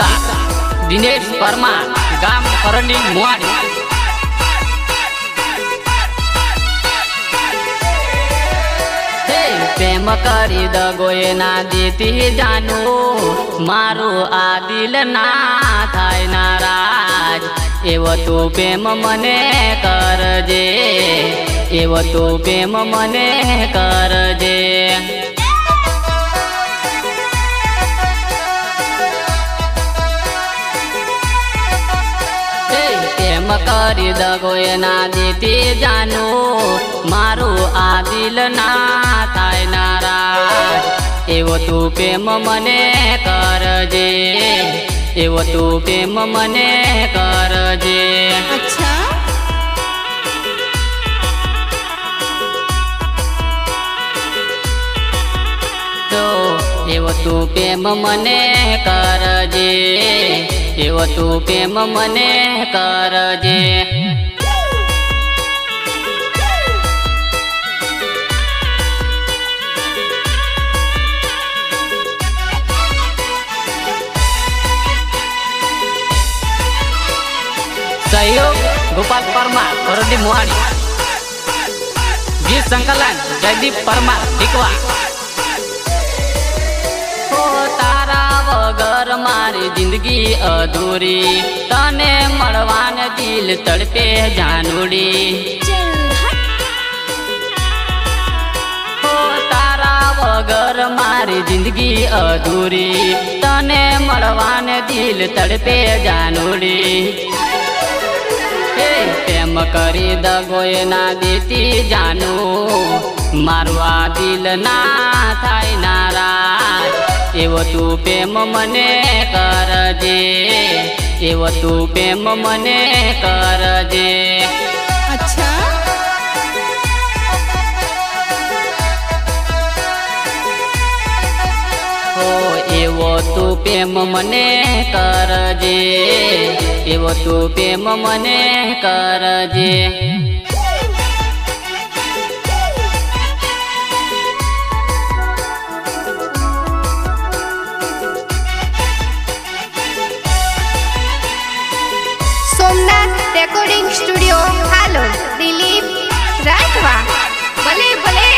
પિતા દિનેશ પરમાર, ગામ કરંડી મુવાડી. પ્રેમ કરી દગો એના દીતી જાનું. મારું આ દિલ ના થાય નારાજ. એવો તું પ્રેમ મને કરજે. એવો તું પ્રેમ મને કરજે. કરી દગો એના દીતી જાનું. મારું આ દિલ ના થાય નારાજ. એવો તું પ્રેમ મને કરજે. એવો તું પ્રેમ મને કરજે. અચ્છા. તો એવો તું પ્રેમ મને કરજે. એવો તું પ્રેમ મને કરજે સહયોગ ગોપાલ પરમાર કોરડી મુવાડી ગીત સંકલન જયદીપ પરમાર ટીકવા ઓ તારા વગર મારી જિંદગી અધૂરી. તને મળવાને દિલ તડપે જાનુડી. તારા વગર મારી જિંદગી અધૂરી. તને મળવાને દિલ તડપે જાનુડી. પ્રેમ કરી દગો ના દેતી જાનું. મારવા દિલ ના થાય નારાજ. એવો તું પ્રેમ મને કરજે એવો તું પ્રેમ મને કરજે અચ્છા ઓ એવો તું પ્રેમ મને કરજે એવો તું પ્રેમ મને કરજે રેકોર્ડિંગ સ્ટુડિયો હાલો દિલીપ રાઠવા. ભલે ભલે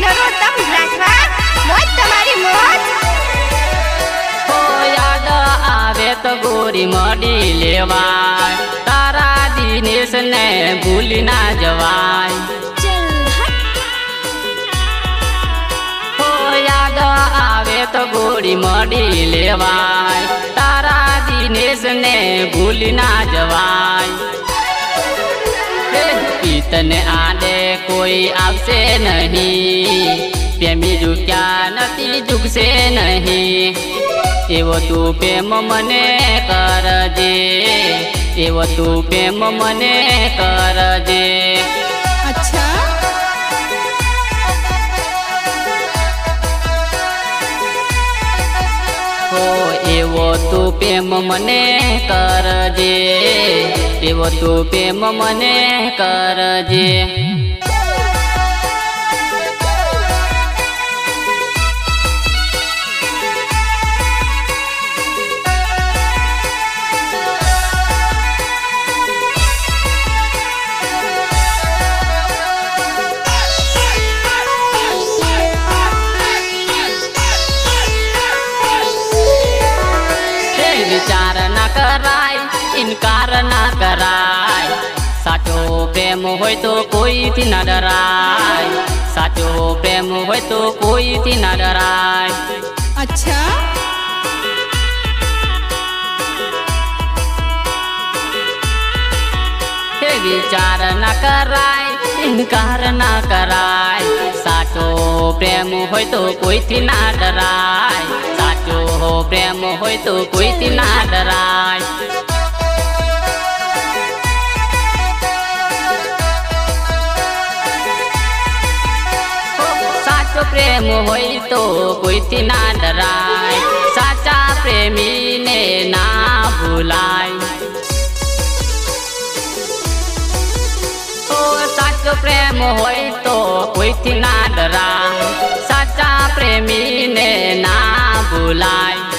નરોત્તમ રાઠવા. મોજ તમારી મોજ. ઓ યાદ આવે તો ગોરી મડી લેવાય. તારા દિનેશ ને ભૂલી ના જવાય. યાદ આવે તો ગોરી મડી લેવાય. તારા દિનેશ ને ભૂલી ના જવાય. હે, પિતને આડે કોઈ આવશે નહીં. પ્રેમી ઝૂક્યા નથી, ઝૂકશે નહીં. એવો તું પ્રેમ મને કરજે, એવો તું પ્રેમ મને કરજે. તું પ્રેમ મને કરજે એવો તું પ્રેમ મને કરજે. ના કરાય સાચો પ્રેમ હોય તો કોઈથી ના ડરાય સાચો પ્રેમ હોય તો કોઈથી ના ડરાય અચ્છા હે વિચાર ના કરાય ઇનકાર ના કરાય સાચો પ્રેમ હોય તો કોઈથી ના ડરાય સાચો પ્રેમ હોય તો કોઈથી ના ડરાય પ્રેમ હોય તો કોઈથી ના ડરાય. સાચા પ્રેમીને ના ભૂલાય. ઓ, સાચો પ્રેમ હોય તો કોઈથી ના ડરાય. સાચા પ્રેમીને ના ભૂલાય.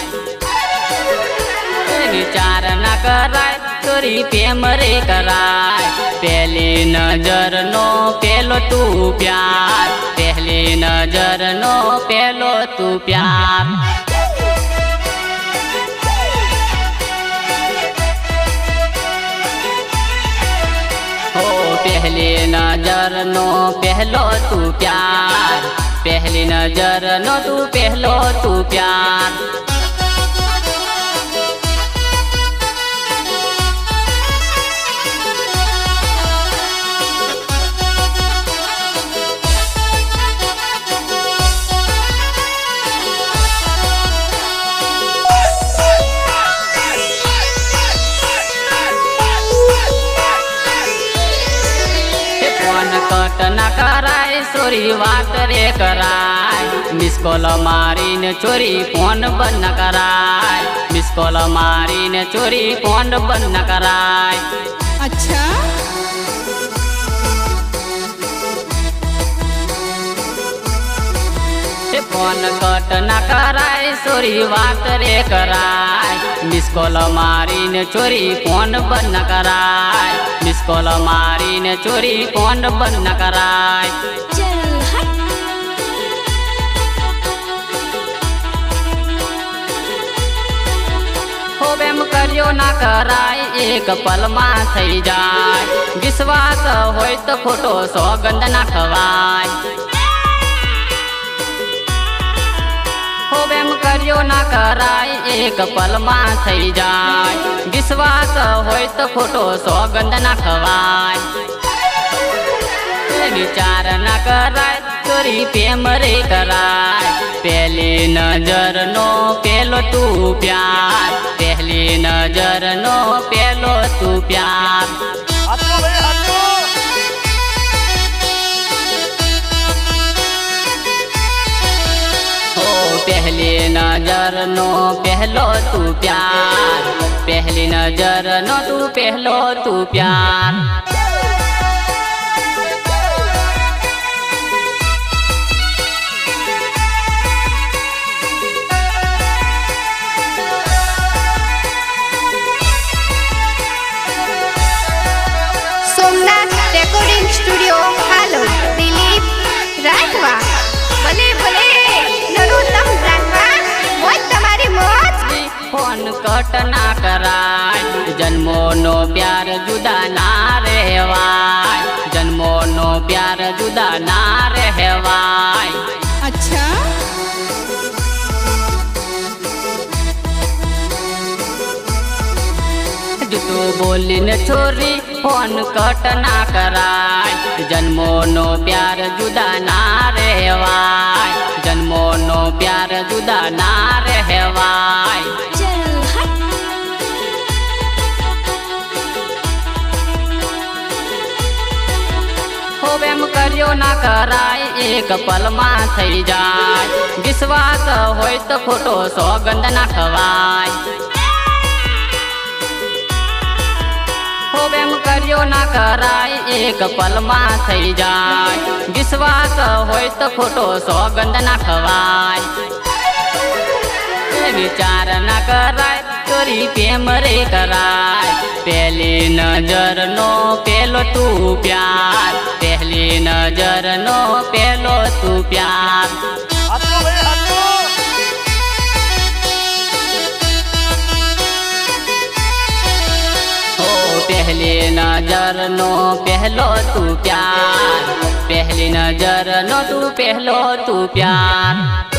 વિચાર ના કરાય ચોરી પ્રેમ રે કરાય. પહેલી નજર નો પેલો તું પ્યાર. પહેલી નજર નો પેલો તું પ્યાર. પહેલી નજર નો પહેલો તું પ્યાર. પહેલી નજર નો તું પહેલો તું પ્યાર. ચોરી વાત રે કરાય. મિસ કોલ મારીને ચોરી ફોન બંધ કરાય. મિસ કોલ મારીને ચોરી ફોન બંધ કરાય. અચ્છા. ફોન કટ ના કરાય ચોરી વાત રે કરાય. મિસ કોલ મારીને ચોરી ફોન બંધ કરાય. મિસ કોલ મારીને ચોરી ફોન બંધ કરાય. હોવેમ કર્યો ના કરાય, એક પલમાં થઈ જાય. વિશ્વાસ હોય તો ખોટો સોગંદ ના ખવાય. હોવેમ કર્યો ના કરાય, એક પલમાં થઈ જાય. વિશ્વાસ હોય તો ખોટો સોગંદ ના ખવાય. વિચાર ના કરાય, ચોરી પ્રેમ રે કરાય. પેલી નજર નો પેલો તું પ્યાર. પહેલી નજર નો પેલો તું પ્યાર. પહેલી નજર નો પહેલો તું પ્યાર. પહેલી નજર નો તું પહેલો તું પ્યાર. बात ना कराय। जन्मो नो प्यार जुदा ना रहवाय। जन्मो नो प्यार जुदा ना रहवाय। अच्छा। जुतू बोली न छोरी फ़ोन कट ना कराय। जन्मो नो प्यार जुदा ना रहवाय। जन्मो नो प्यार जुदा ना रहवाय। કર્યો ના કરાય, એક પલમાં થઈ જાય. વિશ્વાસ હોય તો ખોટો સોગંદ ના ખવાય. એમ કર્યો ના કરાય, એક પલમાં થઈ જાય. વિશ્વાસ હોય તો ખોટો સોગંદ ના ખવાય. વિચાર ના કરાય ચોરી પ્રેમ રે કરાય. પહેલી નજર નો પેલો તું પ્યાર. પહેલી નજર નો પેલો તું પ્યાર. પહેલી નજર નો પહેલો તું પ્યાર. પહેલી નજર નો તું પહેલો તું પ્યાર.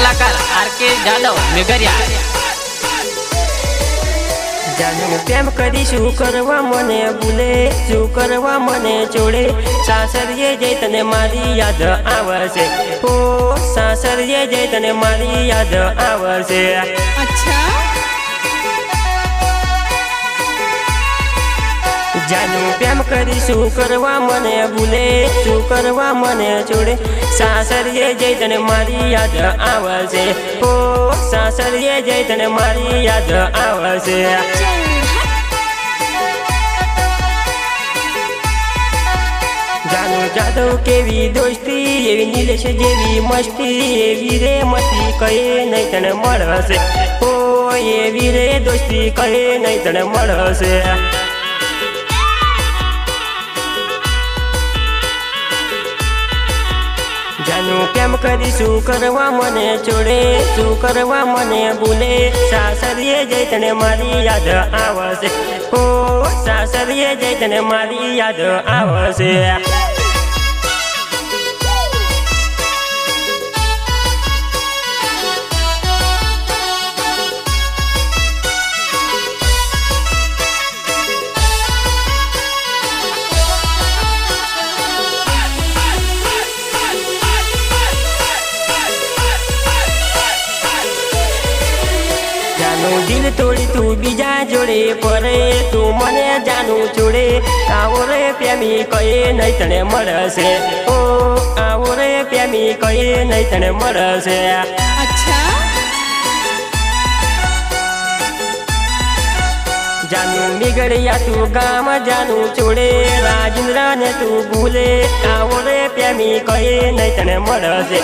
કલાકાર આર કે જાદવ મેઘરિયા. પ્રેમ કરી શું કરવા મને ભૂલે? શું કરવા મને જોડે સાસરીએ જઈ તને મારી યાદ આવશે. ઓ સાસરીએ જઈ તને મારી યાદ આવશે. અચ્છા. જાનું પ્રેમ કરી શું કરવા મને ભૂલે? શું કરવા મને છોડે? સાસરીએ જઈ તને મારી યાદ આવશે. ઓ, સાસરીએ જઈ તને મારી યાદ આવશે. જાદવ કેવી દોસ્તી, એવી નીલેશ જેવી મસ્તી, એવી રે મસ્તી કહે નહીં તને મળશે. ઓ, એવી રે દોસ્તી કહે નહીં તને મળશે. જાનું કેમ કરી શું કરવા મને છોડે? શું કરવા મને ભૂલે? સાસરીએ જઈ તને મારી યાદ આવશે. ઓ, સાસરીએ જઈ તને મારી યાદ આવશે. દિલ તોડી તું બીજા જોડે પરે તું મને જાનું છોડે આવો રે પ્રેમી કહે નહીં તને મળશે? ઓ આવો રે પ્રેમી કહે નહીં તને મળશે? અચ્છા. જાનું નીકળ્યા તું ગામ જાનું છોડે રાજેન્દ્ર ને તું ભૂલે. આવો રે પ્રેમી કહે નહીં તને મળશે?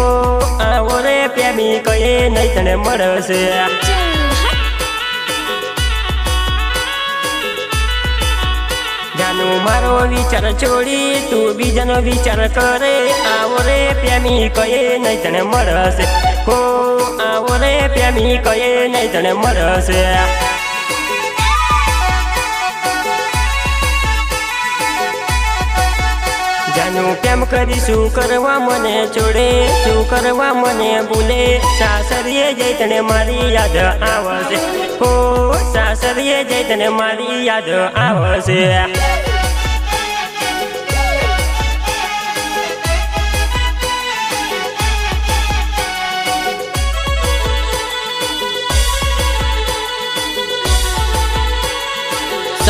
ઓ આવો રે પ્રેમી કહે નહીં તને મળશે જાનું મારો વિચાર છોડી, તું બીજાનો વિચાર કરે. આવો રે પ્રેમી કહે નહીં તને મળશે. હો, આવો રે પ્રેમી કહે નહીં તને મળશે. જાનું કેમ કરી શું કરવા મને છોડે? શું કરવા મને ભૂલે? સાસરીએ જઈ તને મારી યાદ આવશે. હો, સાસરીએ જઈ તને મારી યાદ આવશે.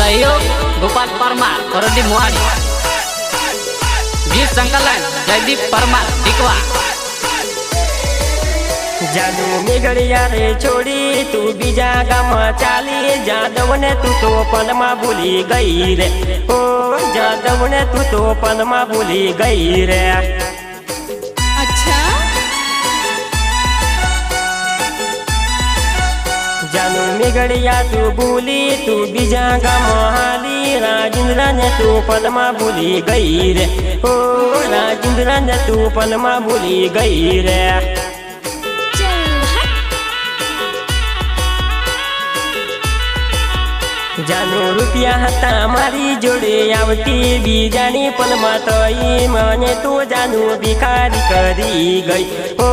સહયોગ ગોપાલ પરમાર પરદી મોહાડી. ગીત સંકલન, જયદીપ પરમાર, ટીકવા. જાદુ મેઘડિયા રે છોડી, તું બીજા ગામમાં ચાલી. જાદવ ને તું તો પનમાં ભૂલી ગઈ રે. ઓ જાદવ ને તું તો પનમાં ભૂલી ગઈ રે. જાનુ તું ભૂલી, તું બીજા ગામમાં રાજેન્દ્ર ને તું પલમાં ભૂલી ગઈ રે. ઓ રાજેન્દ્ર ને તું પલમાં ભૂલી ગઈ રે. જાનો રૂપિયા હતા મારી જોડે આવતી, બીજાની પલમાં તઈ મને તો જાનુ ભિખારી કરી ગઈ. ઓ,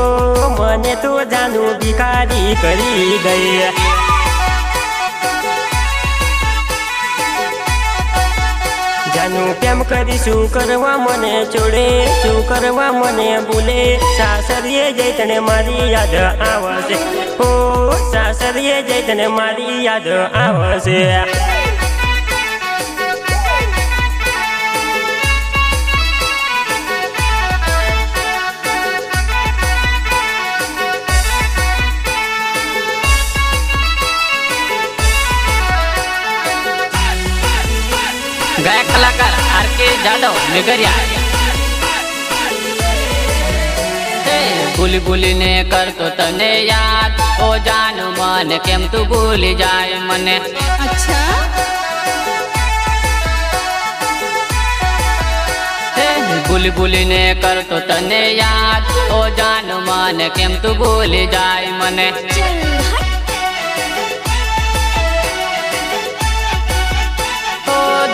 મને તો જાનુ ભિખારી કરી ગઈ. કેમ કરી શું કરવા મને છોડે? શું કરવા મને ભૂલે? સાસરીએ જઈ તને મારી યાદ આવશે. ઓ, સાસરીએ જઈ તને મારી યાદ આવશે. ગાયક કલાકાર આર કે જાદવ મેઘરિયા હે, ભૂલી ભૂલીને કરતો તને યાદ ઓ જાન મન કેમ તું ભૂલી જાય મને અચ્છા હે, ભૂલી ભૂલીને કરતો તને યાદ ઓ જાન મન કેમ તું ભૂલી જાય મને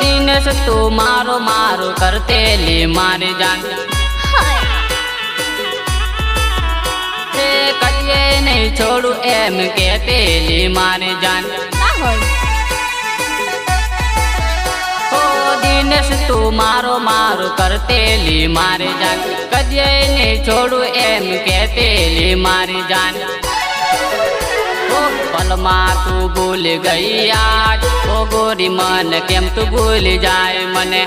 દિનેશ તું મારો મારો કરતેલી મારી જાન. તે કહીએ નહીં છોડું એમ કે પેલી મારી જાન. દિનેશ તું મારો મારો કરતેલી મારી જાન. કદીએ નહીં છોડું એમ કે પેલી મારી જાન. मन माँ तू भूल गई आज। ओ गोरी मन, केम तू भूल जाए मने।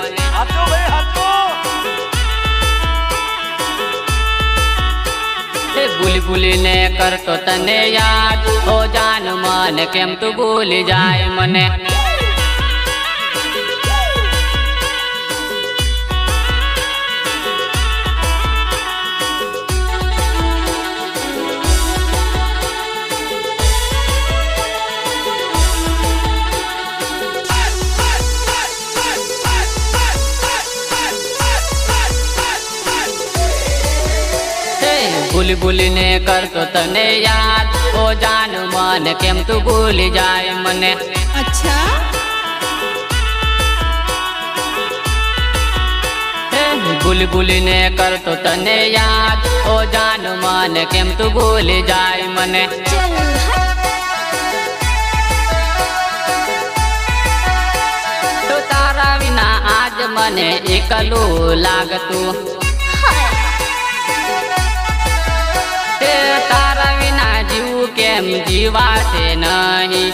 बुलबुली ने कर तो तने याद। ओ जान मन, केम तू भूल जाए मने। ભૂલીને કરતો તને યાદ ઓ જાન મન કેમ તું ભૂલી જાય મને અચ્છા ભૂલભૂલીને કરતો તને યાદ ઓ જાન મન કેમ તું ભૂલી જાય મને તો તારા વિના આજ મને એકલું લાગતું એમ જીવાશે નહીં.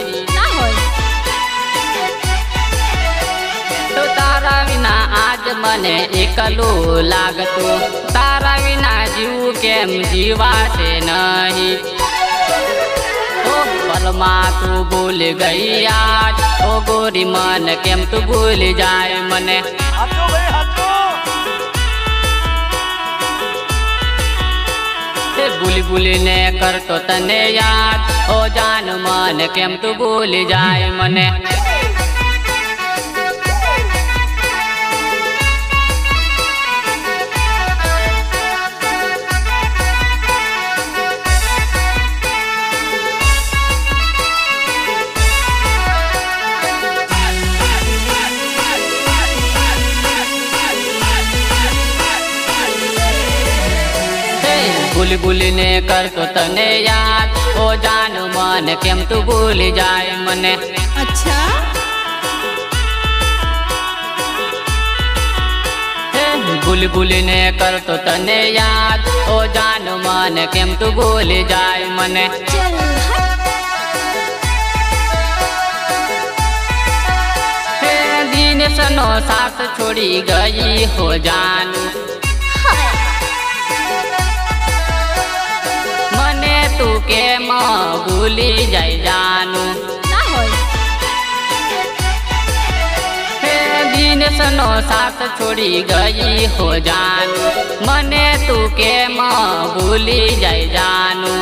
તો તારા વિના આજ મને એકલું લાગતું. તારા વિના જીવું કેમ જીવાશે નહીં? પલમાં તું ભૂલી ગઈ આજ. ઓ ગોરી મન કેમ તું ભૂલી જાય મને? તે ભૂલી ભૂલીને કરતો તને યાદ ઓ જાન મન કેમ તું ભૂલી જાય મને बुलबुल ने कर तो तने याद। ओ जान मन केम तू भूल जाए मने। अच्छा। बुलबुल ने कर तो तने याद। ओ जान मन केम तू भूल जाए मने। दिन सनो सास छोड़ी गई हो जानू। કેમ ભૂલી જાય જાનું. દિનેશનો સાથ છોડી ગઈ હો જાનું. મને તું કેમ ભૂલી જાય જાનું.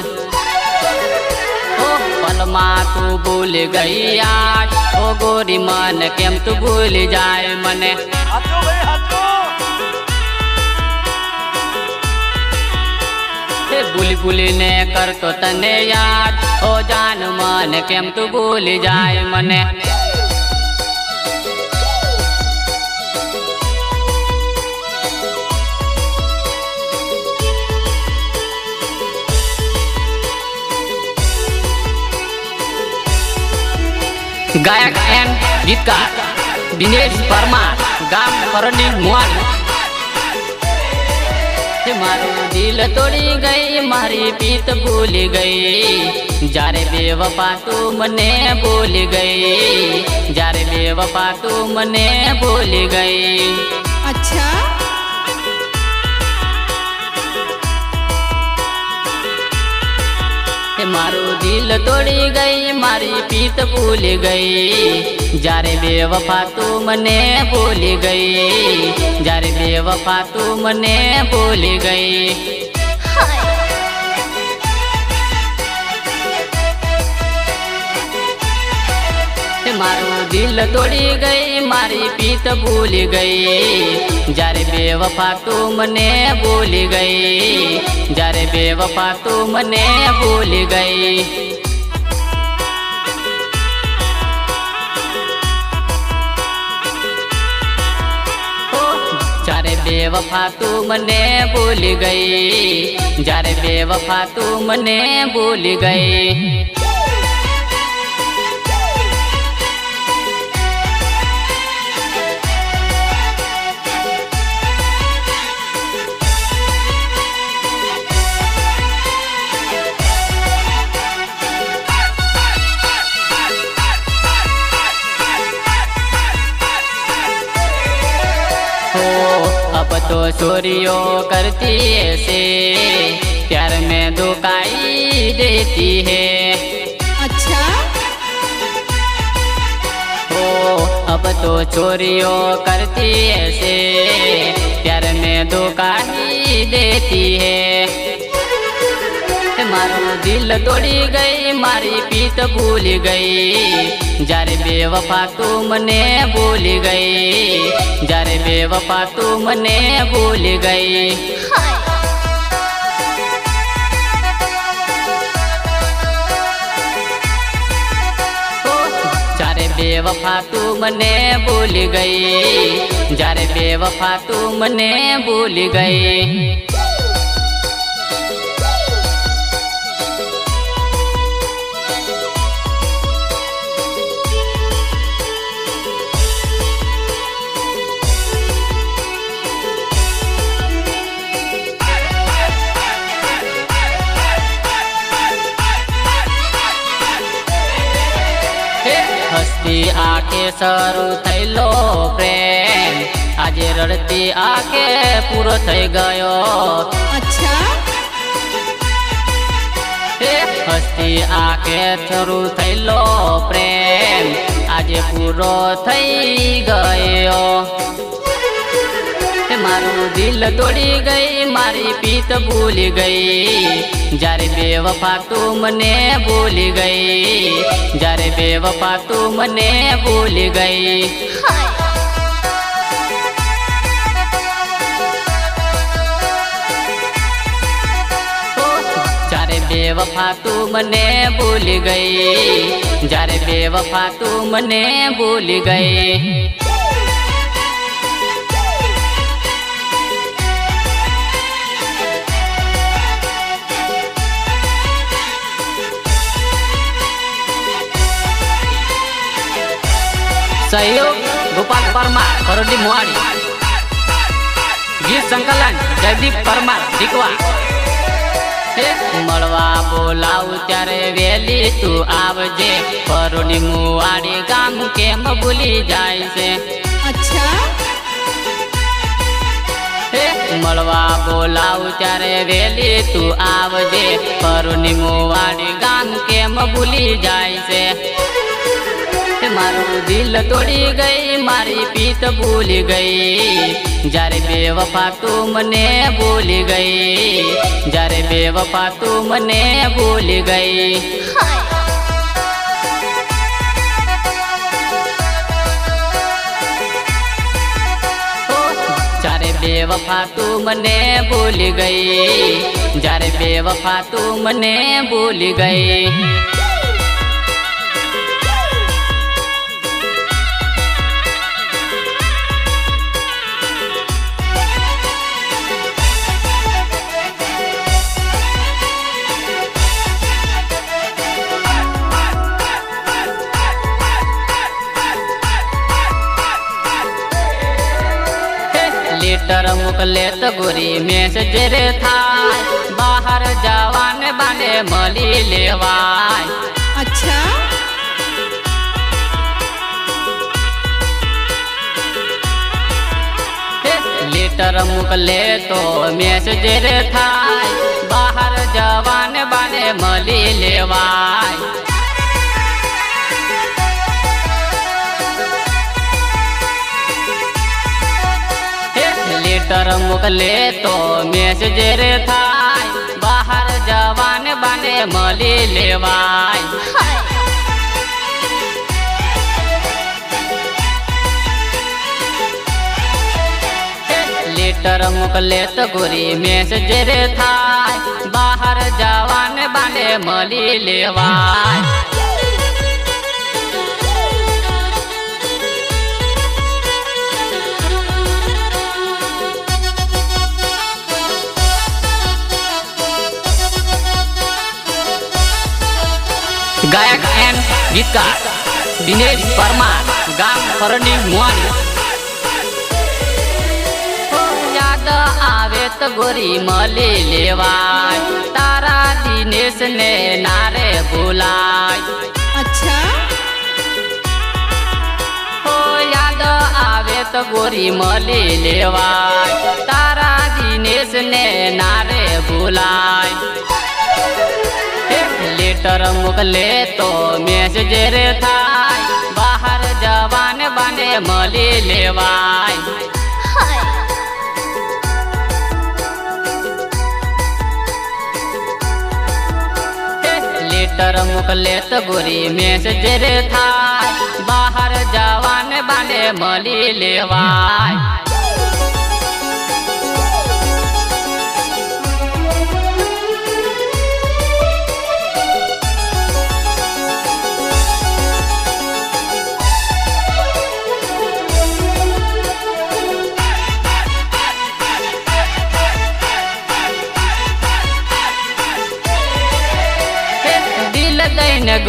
પલમાં તું ભૂલી ગઈ આજ. ઓ ગોરી મન કેમ તું ભૂલી જાય મને? હાચો ભાઈ હાચો તે ભૂલી ભૂલીને કરતો તને યાદ ઓ જાન મન કેમ તું ભૂલી જાય મને ગાયક એન્ડ ગીતકાર દિનેશ પરમાર ગામ પરણી મુવાલ તે मारू, दिल तोड़ी गई, मारी पीत भूल गई। जारे बेवफा, तू मने भूल गई। जारे बेवफा, तू मने भूल गई। अच्छा? मारो दिल तोड़ी गई, मारी पीत भूल गई। जारे बेवफा तू मने भूल गई। जारे बेवफा तू मने भूल गई। मारो दिल तोड़ी गई तुम्हारी पीत भूल गई। जारे बेवफा तुमने भूल गई। जारे बेवफा तुमने भूल गई। बेवफा तू मने भूल गई। जारे बेवफा तू मने भूल गई। चोरियों करती ऐसे प्यार में दुकाई देती है। अच्छा। ओ अब तो चोरियो करती ऐसे प्यार में दुकाई देती है। मारू दिल तोड़ी गई, मारी पीत भूल गई। जारे बेवफा तू मने भूल गई। जारे बेवफा तू मने भूल गई। बेवफा तू मने भूल गई। जर बेवफा तू मने भूल गई। શરૂ થયેલો પ્રેમ. આજે રડતી આખે પૂરો થઈ ગયો. અચ્છા. હસ્તી આંખે શરૂ થયેલો પ્રેમ. આજે પૂરો થઈ ગયો. મારું દિલ તોડી ગઈ મારી પીત ભૂલી ગઈ જ્યારે બેવફા તું મને ભૂલી ગઈ જ્યારે બેવફા તું મને ભૂલી ગઈ જ્યારે બેવફા તું મને ભૂલી ગઈ જ્યારે બેવફા તું મને ભૂલી સહયોગ ગોપાલ પરમાર ખરોડી મોહાડી ગીત સંકલન જયદીપ પરમાર દીકવા મળવા બોલાવું ત્યારે વેલી તું આવજે પરોની મુવાડી ગામ કેમ ભૂલી જાય છે મળવા બોલાવું ત્યારે વેલી તું આવજે પરોની મુવાડી ગામ કેમ ભૂલી જાય છે મારું દિલ તોડી ગઈ મારી પીત ભૂલી ગઈ જ્યારે બેવફા તું મને ભૂલી ગઈ જ્યારે બેવફા તું મને ભૂલી ગઈ જ્યારે બેવફા તું મને ભૂલી ગઈ જ્યારે બેવફા તું મને ભૂલી ગઈ મોકલે તો ગોરી મેસેજ રે થાય બહાર જવાને બાને મળી લેવાય. અચ્છા. લેટર મોકલે તો મેચ રે થાય બહાર જવાને બાને મળી લેવાય. લેટર મોકલે તો મેસેજ રે થાય. બહાર જવાન બને મળી લેવાય. લેટર મોકલે તો ગોરી મેસેજ રે થાય. બહાર જવાન બને મળી લેવાય. गायक एन गीतकार दिनेश वर्मा गाँव परणी मुआनी। आवे तो गोरी मली लेवाई तारा दिनेश ने नारे बुलाई। अच्छा। हो याद आवे तो गोरी मली लेवाई तारा दिनेश ने नारे बुलाई। मीटर मुगले तो मेज जेरे थाय बाहर जवान बने मली लेवाय लीटर मुकले तो गोरी मेज जेरे थाय बाहर जवान बने मली लेवाई।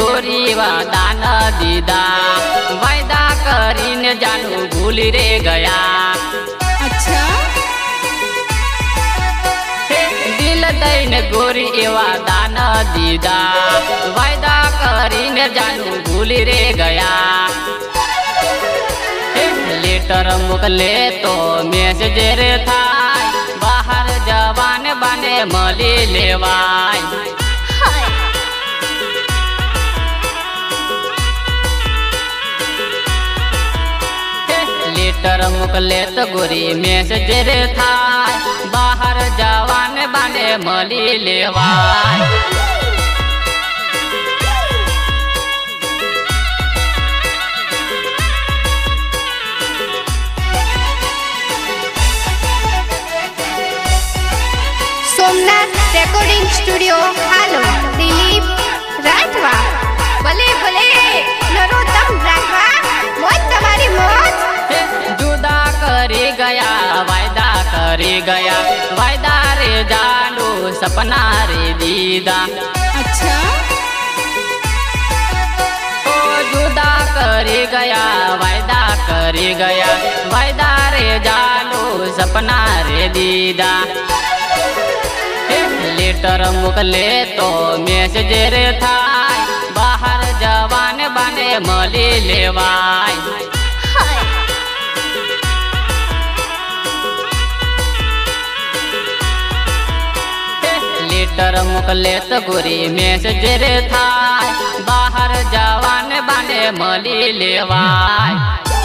गोरी वान दीदा। वायदा करी ने जानू भूल रे गया। अच्छा। गोरी वादान दीदा। वायदा करी ने जानू भूल रे गया। लेटर मुकले तो मेज जेरे था बाहर जवान बने मली लेवाई લેટર મોકલે તો ગોરી મેસેજ રે થાય બહાર જવાને બાને મળી લેવાય સોમનાથ રેકોર્ડિંગ સ્ટુડિયો હાલો દિલીપ રાઠવા ભલે ભલે નરોત્તમ गया। वायदा रे जानो सपना रे दीदा। अच्छा। ओ जुदा कर गया वायदा कर गया। वायदा रे जानो सपना रे दीदा। लेटर मुकले तो मैसेज रे था बाहर जवान बने मली लेवाई લેટર મોકલે તો ગોરી મેસેજ રે થાય. બહાર જવાને બાને મળી લેવાય.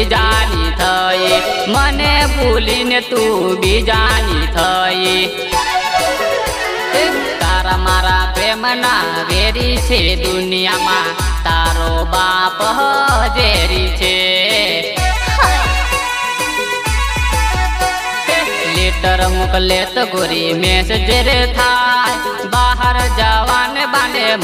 બીજાની થઈ. મને ભૂલીને તું બીજાની થઈ. તારા મારા પ્રેમના વેરી છે દુનિયામાં. તારો બાપ હજેરી છે. લેટર મોકલે તો ગોરી મેસેજ રે થાય. બહાર જવાને બાને